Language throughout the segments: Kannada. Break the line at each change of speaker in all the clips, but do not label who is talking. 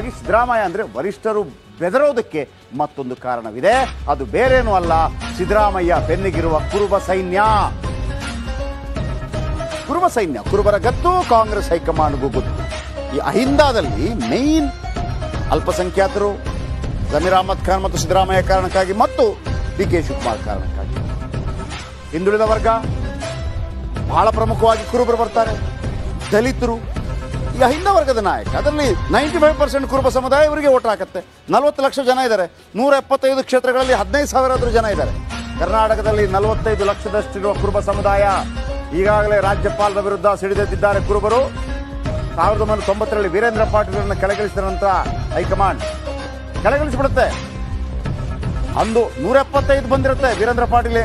ಹಾಗಾಗಿ ಸಿದ್ದರಾಮಯ್ಯ ಅಂದರೆ ವರಿಷ್ಠರು ಬೆದರೋದಕ್ಕೆ ಮತ್ತೊಂದು ಕಾರಣವಿದೆ. ಅದು ಬೇರೇನೂ ಅಲ್ಲ, ಸಿದ್ದರಾಮಯ್ಯ ಬೆನ್ನಿಗಿರುವ ಕುರುಬ ಸೈನ್ಯ. ಕುರುಬ ಸೈನ್ಯ, ಕುರುಬರ ಗತ್ತು ಕಾಂಗ್ರೆಸ್ ಹೈಕಮಾಂಡ್ಗೂ ಗೊತ್ತು ಈ ಅಹಿಂದಾದಲ್ಲಿ ಮೇನ್ ಅಲ್ಪಸಂಖ್ಯಾತರು, ಜಮೀರ್ ಅಹಮದ್ ಖಾನ್ ಮತ್ತು ಸಿದ್ದರಾಮಯ್ಯ ಕಾರಣಕ್ಕಾಗಿ ಮತ್ತು ಡಿ ಕೆ ಶಿವಕುಮಾರ್ ಕಾರಣಕ್ಕಾಗಿ. ಹಿಂದುಳಿದ ವರ್ಗ, ಬಹಳ ಪ್ರಮುಖವಾಗಿ ಕುರುಬರು ಬರ್ತಾರೆ. ದಲಿತರು ಈಗ ಹಿಂದ ವರ್ಗದ ನಾಯಕ, ಅದರಲ್ಲಿ ನೈಂಟಿ ಫೈವ್ ಪರ್ಸೆಂಟ್ ಕುರುಬ ಸಮುದಾಯ ಇವರಿಗೆ ಓಟ್ ಹಾಕುತ್ತೆ. ನಲವತ್ತು ಲಕ್ಷ ಜನ ಇದ್ದಾರೆ. ನೂರ ಎಪ್ಪತ್ತೈದು ಕ್ಷೇತ್ರಗಳಲ್ಲಿ ಹದಿನೈದು ಸಾವಿರಾದ್ರೂ ಜನ ಇದ್ದಾರೆ. ಕರ್ನಾಟಕದಲ್ಲಿ ನಲವತ್ತೈದು ಲಕ್ಷದಷ್ಟಿರುವ ಕುರುಬ ಸಮುದಾಯ ಈಗಾಗಲೇ ರಾಜ್ಯಪಾಲರ ವಿರುದ್ಧ ಸಿಡಿದೆದ್ದಿದ್ದಾರೆ ಕುರುಬರು. ಸಾವಿರದ ಒಂಬೈನೂರ ತೊಂಬತ್ತರಲ್ಲಿ ವೀರೇಂದ್ರ ಪಾಟೀಲರನ್ನು ಕೆಳಗಿಳಿಸಿದ ನಂತರ ಹೈಕಮಾಂಡ್ ಕೆಳಗಿಳಿಸಿಬಿಡುತ್ತೆ. ಅಂದು ನೂರ ಎಪ್ಪತ್ತೈದು ಬಂದಿರುತ್ತೆ ವೀರೇಂದ್ರ ಪಾಟೀಲ್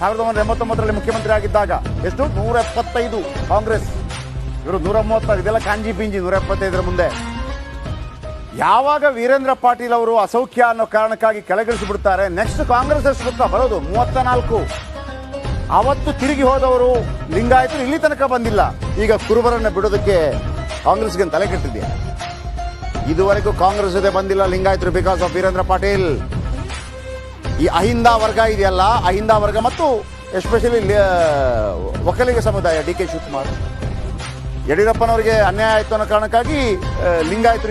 ಸಾವಿರದ ಒಂಬೈನೂರ ಎಂಬತ್ತೊಂಬತ್ತರಲ್ಲಿ ಮುಖ್ಯಮಂತ್ರಿ ಆಗಿದ್ದಾಗ ಎಷ್ಟು? ನೂರ ಎಪ್ಪತ್ತೈದು ಕಾಂಗ್ರೆಸ್. ಇವರು ನೂರ ಮೂವತ್ತಾರು ಇದೆಲ್ಲ ಕಾಂಜಿ ಪಿಂಜಿ ನೂರ ಎಪ್ಪತ್ತೈದರ ಮುಂದೆ. ಯಾವಾಗ ವೀರೇಂದ್ರ ಪಾಟೀಲ್ ಅವರು ಅಸೌಖ್ಯ ಅನ್ನೋ ಕಾರಣಕ್ಕಾಗಿ ಕೆಳಗಿಳಿಸಿ ಬಿಡ್ತಾರೆ ನೆಕ್ಸ್ಟ್ ಕಾಂಗ್ರೆಸ್ ಎಷ್ಟು ಬರೋದು ಮೂವತ್ತ ನಾಲ್ಕು ಅವತ್ತು ತಿರುಗಿ ಹೋದವರು ಲಿಂಗಾಯತರು ಇಲ್ಲಿ ತನಕ ಬಂದಿಲ್ಲ. ಈಗ ಕುರುಬರನ್ನ ಬಿಡೋದಕ್ಕೆ ಕಾಂಗ್ರೆಸ್ಗೆ ತಲೆ ಕೆಟ್ಟಿದೆಯಾ? ಇದುವರೆಗೂ ಕಾಂಗ್ರೆಸ್ ಜೊತೆ ಬಂದಿಲ್ಲ ಲಿಂಗಾಯತರು ಬಿಕಾಸ್ ಆಫ್ ವೀರೇಂದ್ರ ಪಾಟೀಲ್. ಈ ಅಹಿಂದ ವರ್ಗ ಇದೆಯಲ್ಲ, ಅಹಿಂದ ವರ್ಗ ಮತ್ತು ಎಸ್ಪೆಷಲಿ ಒಕ್ಕಲಿಗ ಸಮುದಾಯ, ಡಿ ಕೆ ಶಿವಕುಮಾರ್. ಯಡಿಯೂರಪ್ಪನವರಿಗೆ ಅನ್ಯಾಯ ಆಯಿತು ಅನ್ನೋ ಕಾರಣಕ್ಕಾಗಿ ಲಿಂಗಾಯತರು